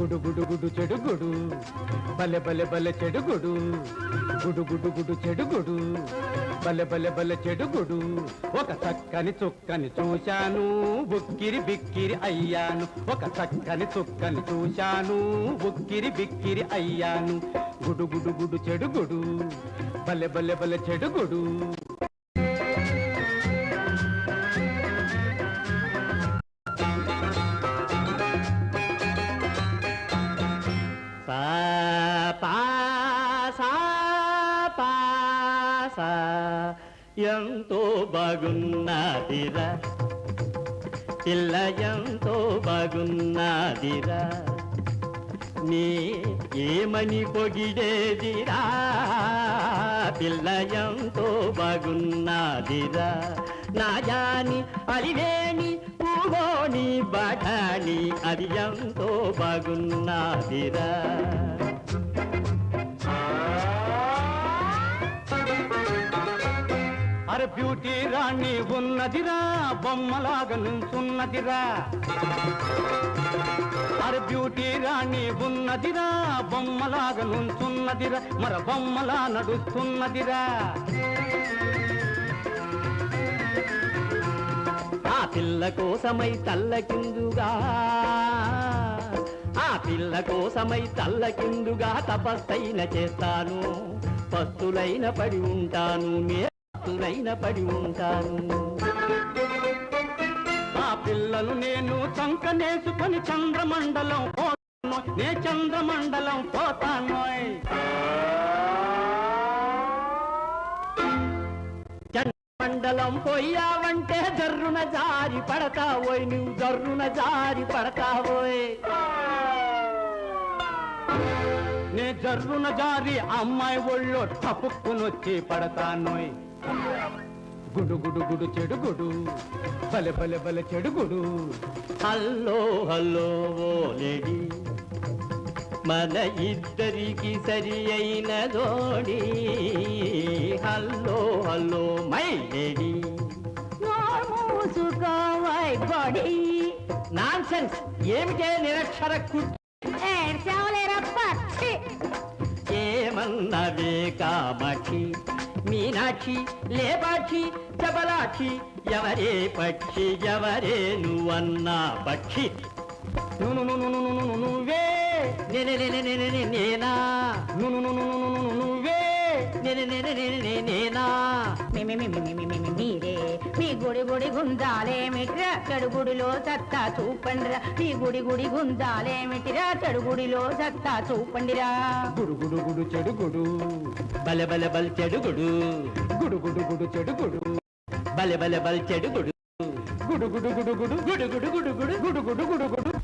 గుడు గుడు గుడు చెడు గుడు. బలె బలె బలె చెడు గుడు. గుడు గుడు గుడు చెడు గుడు. బలె బలె బలె చెడు గుడు. ఒక చక్కని చుక్కని చూశాను. బుక్కిరి బిక్కిరి అయ్యాను. ఒక చక్కని చుక్కని చూశాను. బుక్కిరి బిక్కిరి అయ్యాను. గుడు గుడు గుడు చెడు గుడు. బలె బలె బలె చెడు గుడు. సా పా ఎంతో బాగున్నదిరా. పిల్ల ఎంతో బాగున్నదిరా. నీ ఏమని పొగిడేదిరా. పిల్ల ఎంతో బాగున్నదిరా. నా జాని అలివేణి బఠాని అది ఎంతో బాగున్నాదిరా. అరే బ్యూటీ రాణి ఉన్నదిరా బొమ్మలాగా నుంచున్నదిరా. అరే బ్యూటీ రాణి ఉన్నదిరా బొమ్మలాగా నుంచున్నదిరా మర బొమ్మలా నడుస్తున్నదిరా. పిల్ల కోసమై తల్లకిందుగా. ఆ పిల్ల కోసమై తల్లకిందుగా తపస్సైన చేస్తాను. పస్తులైన పడి ఉంటాను మేస్తులైన పడి ఉంటాను. ఆ పిల్లను నేను చంకనేసుకొని చంద్రమండలం పోతాను. నే చంద్రమండలం పోతాను. మండలం పోయావంటే జర్రున జారి పడతావోయ్ నువ్వు జర్రున జారి పడతావోయ్ నే జర్రున జారి అమ్మాయి ఒళ్ళో టపుక్కునొచ్చి పడతానోయ్. గుడు గుడు గుడు చెడు గుడు బలె బలె బలె చెడు గుడు. హల్లో హల్లో ఓ లేడీ మన ఇద్దరికి సరి అయిన జోడి హల్లో హల్లో మై లేడీ. పూసుకోవాయ్ బాడీ. నాన్సెన్స్. ఏమిటే నిరక్షర ఏడ్చావులేరా పక్షి? ఏమన్నవే కామాక్షి మీనాక్షి లేపాక్షి చబలాక్షి ఎవరే పక్షి ఎవరే నువ్వన్నా పక్షి? నువ్వే. నేనా? నువ్వు మీరే మీ గుడి గుడి గుందాలేమిట్రా చడుగుడిలో సత్తా చూపండిరా మీ గుడి గుడి గుందాలేమిటిరా చడుగుడిలో సత్తా చూపండిరా గుడుగుడు గుడు చెడుగుడు బల బల బల్ చెడుగుడు గుడుగుడు గుడు చెడుగుడు బల బల బల్ చెడుగుడు గుడుగుడు గుడుగుడు గుడుగుడు గుడుగుడు గుడుగుడు గుడుగుడు